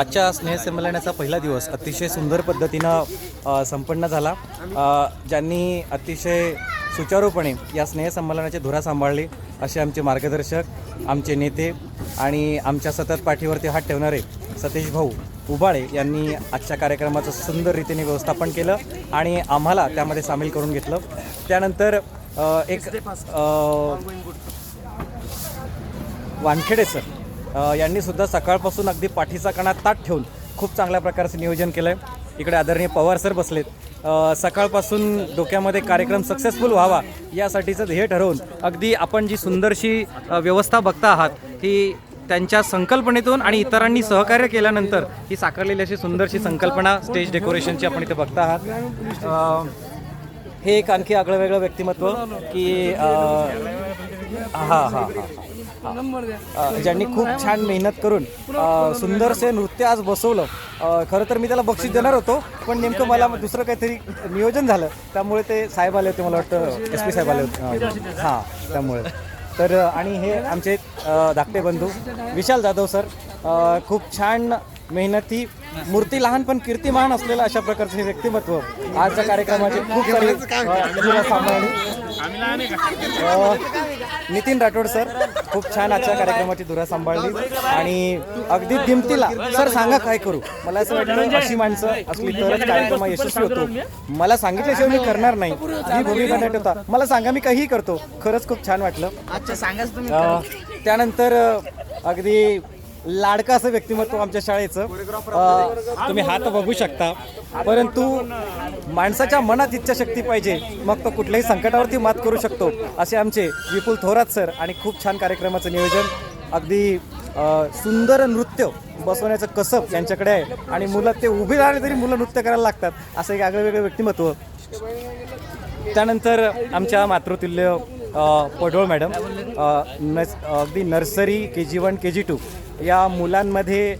आजच्या स्नेहसंमेलनाचा पहिला दिवस अतिशय सुंदर पद्धतीनं संपन्न झाला. ज्यांनी अतिशय सुचारूपणे या स्नेहसंमेलनाची धुरा सांभाळली असे आमचे मार्गदर्शक आमचे नेते आणि आमच्या सतत पाठीवरती हात ठेवणारे सतीश भाऊ उबाळे यांनी आजच्या कार्यक्रमाचं सुंदर रीतीने व्यवस्थापन केलं आणि आम्हाला त्यामध्ये सामील करून घेतलं. त्यानंतर एक वानखेडे सर यांनी सुद्धा सकाळपासून अगदी पाठीचा कणा ताट ठेवून खूप चांगल्या प्रकारचं नियोजन केलं आहे इकडे आदरणीय पवार सर बसलेत. सकाळपासून डोक्यामध्ये कार्यक्रम सक्सेसफुल व्हावा यासाठीचं ध्येय ठरवून अगदी आपण जी सुंदरशी व्यवस्था बघता आहात ही त्यांच्या संकल्पनेतून आणि इतरांनी सहकार्य केल्यानंतर ही साकारलेली अशी सुंदरशी संकल्पना स्टेज डेकोरेशनची आपण इथे बघता आहात. हे एक आणखी आगळं वेगळं व्यक्तिमत्व की हां हा हा हा. ज्यांनी खूप छान मेहनत करून सुंदरसे नृत्य आज बसवलं. खरं तर मी त्याला बक्षीस देणार होतो पण नेमकं मला दुसरं काहीतरी नियोजन झालं. त्यामुळे ते साहेब आले होते मला वाटतं एस पी साहेब आले होते. हां त्यामुळे. तर आणि हे आमचे धाकटे बंधू विशाल जाधव सर खूप छान मेहनती मूर्ती लहान पण कीर्तिमान असलेलं अशा प्रकारचे हे व्यक्तिमत्व आजच्या कार्यक्रमाचे खूप सारी नितीन राठोड सर खूप छान आजच्या कार्यक्रमाची धुरा सांभाळली. आणि अगदी दिमतीला सर सांगा काय करू? मला असं वाटतं अशी माणसं असली तरच कार्यक्रम यशस्वी होतो. मला सांगितल्याशिवाय मी करणार नाही. ही भूमिका ठेवता मला सांगा मी काहीही करतो. खरंच खूप छान वाटलं. अच्छा अ, त्यानंतर अगदी लाडकं असं व्यक्तिमत्व आमच्या शाळेचं. अ, तुम्ही हात बघू शकता. परंतु माणसाच्या मनात इच्छाशक्ती पाहिजे. मग तो कुठल्याही संकटावरती मात करू शकतो असे आमचे विपुल थोरात सर आणि खूप छान कार्यक्रमाचं नियोजन. अगदी अ, सुंदर नृत्य बसवण्याचं कसब यांच्याकडे आहे. आणि मुलं ते उभे राहिले तरी मुलं नृत्य करायला लागतात. असं एक आगळं वेगळं व्यक्तिमत्व. त्यानंतर आमच्या मातृतुल्य अ, पडोळ मॅडम अ, नस अगदी nursery K G one K G two. या मुलांमध्ये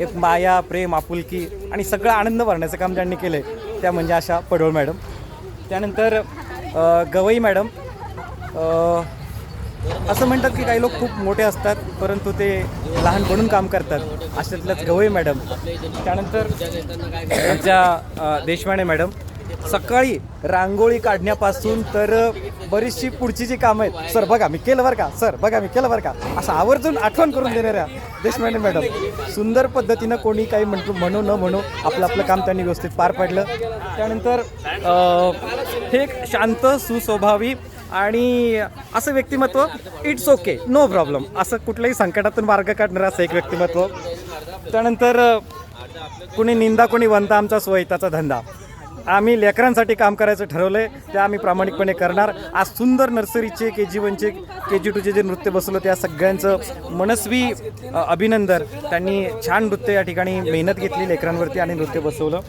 एक माया प्रेम आपुलकी आणि सगळं आनंद भरण्याचं काम ज्यांनी केलं आहे त्या म्हणजे अशा पडोळ मॅडम. त्यानंतर गवई मॅडम. असं म्हणतात की काही लोक खूप मोठे असतात परंतु ते लहान म्हणून काम करतात. अशातल्याच गवई मॅडम. त्यानंतर आमच्या देशवाणे मॅडम. सकाळी रांगोळी काढण्यापासून तर बरीचशी पुढची जी कामं आहेत. सर बघा मी केलं बरं का? सर बघा मी केलं बरं का? असं आवर्जून आठवण करून देणाऱ्या देशपांडे मॅडम सुंदर पद्धतीनं कोणी काही म्हणतो म्हणू न म्हणू आपलं आपलं काम त्यांनी व्यवस्थित पार पाडलं. त्यानंतर हे एक शांत सुस्वभावी आणि असं व्यक्तिमत्व इट्स ओके नो प्रॉब्लेम असं कुठल्याही संकटातून मार्ग काढणारं असं एक व्यक्तिमत्व. त्यानंतर कुणी निंदा कोणी वंता आमचा स्वयताचा धंदा. आम्ही लेकरांसाठी काम करायचं ठरवलंय ते आम्ही प्रामाणिकपणे करणार. आज सुंदर नर्सरीचे के जी वनचे के जी टूचे जे नृत्य बसवलं त्या सगळ्यांचं मनस्वी अभिनंदन. त्यांनी छान नृत्य या ठिकाणी मेहनत घेतली लेकरांवरती आणि नृत्य बसवलं.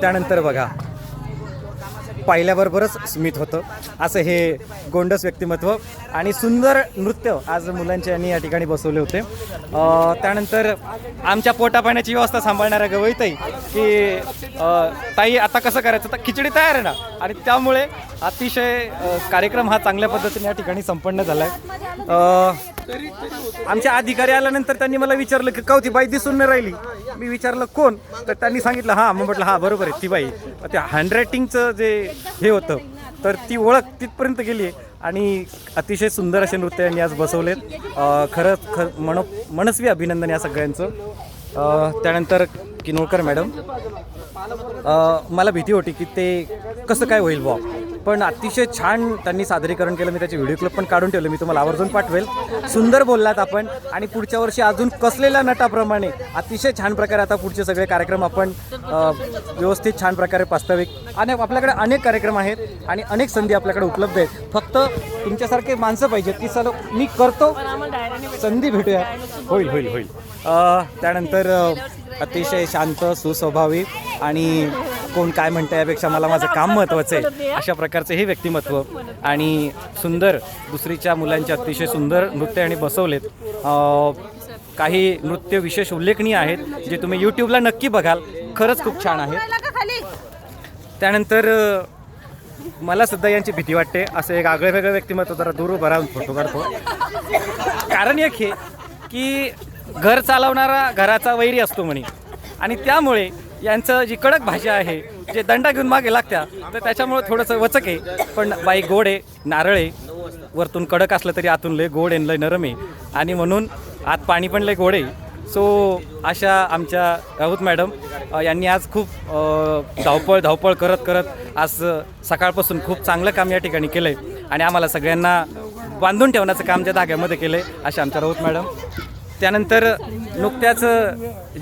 त्यानंतर बघा पाहिल्याबरोबरच स्मित होतं. असं हे गोंडस व्यक्तिमत्व आणि सुंदर नृत्य आज मुलांचे यांनी या ठिकाणी बसवले होते. त्यानंतर आमच्या पोटापाण्याची व्यवस्था सांभाळणाऱ्या गवईताई की ताई आता कसं करायचं? तर खिचडी तयार आहे ना? आणि त्यामुळे अतिशय कार्यक्रम हा चांगल्या पद्धतीने या ठिकाणी संपन्न झाला आहे आमच्या अधिकारी आल्यानंतर त्यांनी मला विचारलं की कावती बाई दिसून नाही राहिली. मी विचारलं कोण? तर त्यांनी सांगितलं हां. मग म्हटलं हां बरोबर आहे ती बाई. ते हँडरायटिंगचं जे हे होतं तर ती ओळख तिथपर्यंत गेली आहे. आणि अतिशय सुंदर असे नृत्य यांनी आज बसवलेत. खरंच खर मन मनस्वी अभिनंदन या सगळ्यांचं. त्यानंतर किनोळकर मॅडम. मला भीती होती की ते कसं काय होईल बॉ पण अतिशय छान त्यांनी सादरीकरण केलं. मी त्याचे व्हिडिओ क्लिप पण काढून ठेवले. मी तुम्हाला आवर्जून पाठवेल. सुंदर बोललात आपण. आणि पुढच्या वर्षी अजून कसलेल्या नटाप्रमाणे अतिशय छान प्रकारे आता पुढचे सगळे कार्यक्रम आपण व्यवस्थित छान प्रकारे प्रास्ताविक आणि आपल्याकडे अनेक कार्यक्रम आहेत आणि अनेक संधी आपल्याकडे उपलब्ध आहेत. फक्त तुमच्यासारखे माणसं पाहिजेत की सर मी करतो. संधी भेटूया. होईल होईल होईल. त्यानंतर अतिशय शांत सुस्वभावी आणि कोण काय म्हणतं यापेक्षा मला माझं काम महत्त्वाचं आहे. अशा प्रकारचं हे व्यक्तिमत्व आणि सुंदर दुसरीच्या मुलांचे अतिशय सुंदर नृत्य आणि बसवलेत. काही नृत्य विशेष उल्लेखनीय आहेत जे तुम्ही यूट्यूबला नक्की बघाल. खरंच खूप छान आहेत. त्यानंतर मला सुद्धा यांची भीती वाटते. असं एक आगळं वेगळं व्यक्तिमत्व जरा दूर उभं राहून फोटो काढतो. कारण एक हे की घर चालवणारा घराचा वैरी असतो म्हणे. आणि त्यामुळे यांचं जी कडक भाषा आहे जे दंडा घेऊन मागे लागत्या तर त्याच्यामुळं थोडंसं वचक आहे. पण बाई गोड आहे नारळ आहे. वरतून कडक असलं तरी आतून लय गोड आहे आणि लय नरम आहे. आणि म्हणून आत पाणी पण लय गोड आहे. सो अशा आमच्या राऊत मॅडम यांनी आज खूप धावपळ धावपळ करत करत आज सकाळपासून खूप चांगलं काम या ठिकाणी केलं आहे आणि आम्हाला सगळ्यांना बांधून ठेवण्याचं काम त्या धाग्यामध्ये केलं आहे अशा आमच्या राऊत मॅडम. त्यानंतर नुकत्याच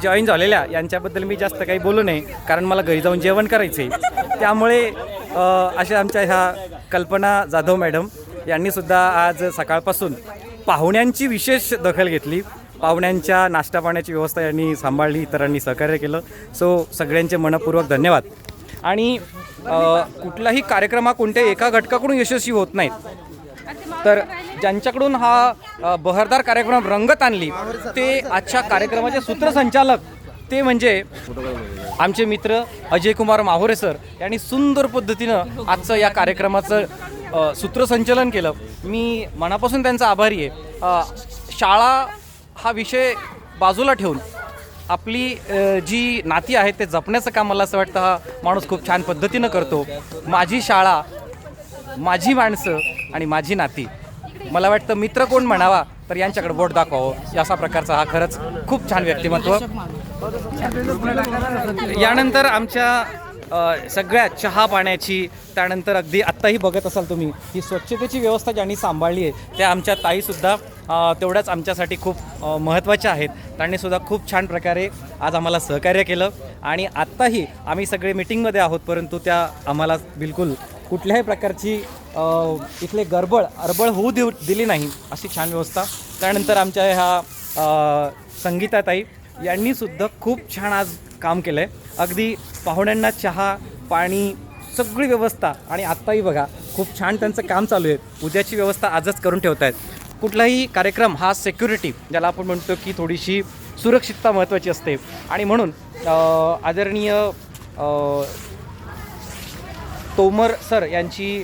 जॉईन झालेल्या यांच्याबद्दल मी जास्त काही बोलू नये कारण मला घरी जाऊन जेवण करायचं आहे त्यामुळे अशा आमच्या ह्या कल्पना जाधव मॅडम यांनीसुद्धा आज सकाळपासून पाहुण्यांची विशेष दखल घेतली. पाहुण्यांच्या नाश्ता पाण्याची व्यवस्था यांनी सांभाळली इतरांनी सहकार्य केलं. सो सगळ्यांचे मनपूर्वक धन्यवाद. आणि कुठलाही कार्यक्रम हा कोणत्याही एका घटकाकडून यशस्वी होत नाहीत तर ज्यांच्याकडून हा बहरदार कार्यक्रम रंगत आणली ते आजच्या कार्यक्रमाचे सूत्रसंचालक ते म्हणजे आमचे मित्र अजय कुमार माहोरे सर. यांनी सुंदर पद्धतीनं आजचं या कार्यक्रमाचं सूत्रसंचलन केलं. मी मनापासून त्यांचा आभारी आहे. शाळा हा विषय बाजूला ठेवून आपली जी नाती आहेत ते जपण्याचं काम मला असं वाटतं हा माणूस खूप छान पद्धतीनं करतो. माझी शाळा माझी माणसं आणि माझी नाती. मला वाटतं मित्र कोण म्हणावा तर यांच्याकडे बोट दाखवावं. असा प्रकारचा हा खरंच खूप छान व्यक्तिमत्व. यानंतर आमच्या सगळ्या चहा पाण्याची त्यानंतर अगदी आत्ताही बघत असाल तुम्ही ही स्वच्छतेची व्यवस्था ज्यांनी सांभाळली आहे त्या आमच्या ताईसुद्धा तेवढ्याच आमच्यासाठी खूप महत्त्वाच्या आहेत. त्यांनीसुद्धा खूप छान प्रकारे आज आम्हाला सहकार्य केलं. आणि आत्ताही आम्ही सगळे मिटिंगमध्ये आहोत परंतु त्या आम्हाला बिलकुल कुठल्याही प्रकारची इथले गडबड अरबळ होऊ देऊ दिली नाही अशी छान व्यवस्था. त्यानंतर आमच्या ह्या संगीताताई यांनीसुद्धा खूप छान आज काम केलं आहे अगदी पाहुण्यांना चहा पाणी सगळी व्यवस्था आणि आत्ताही बघा खूप छान त्यांचं काम चालू आहे. उद्याची व्यवस्था आजच करून ठेवत आहेत कुठलाही कार्यक्रम हा सेक्युरिटी ज्याला आपण म्हणतो की थोडीशी सुरक्षितता महत्त्वाची असते. आणि म्हणून आदरणीय तोमर सर यांची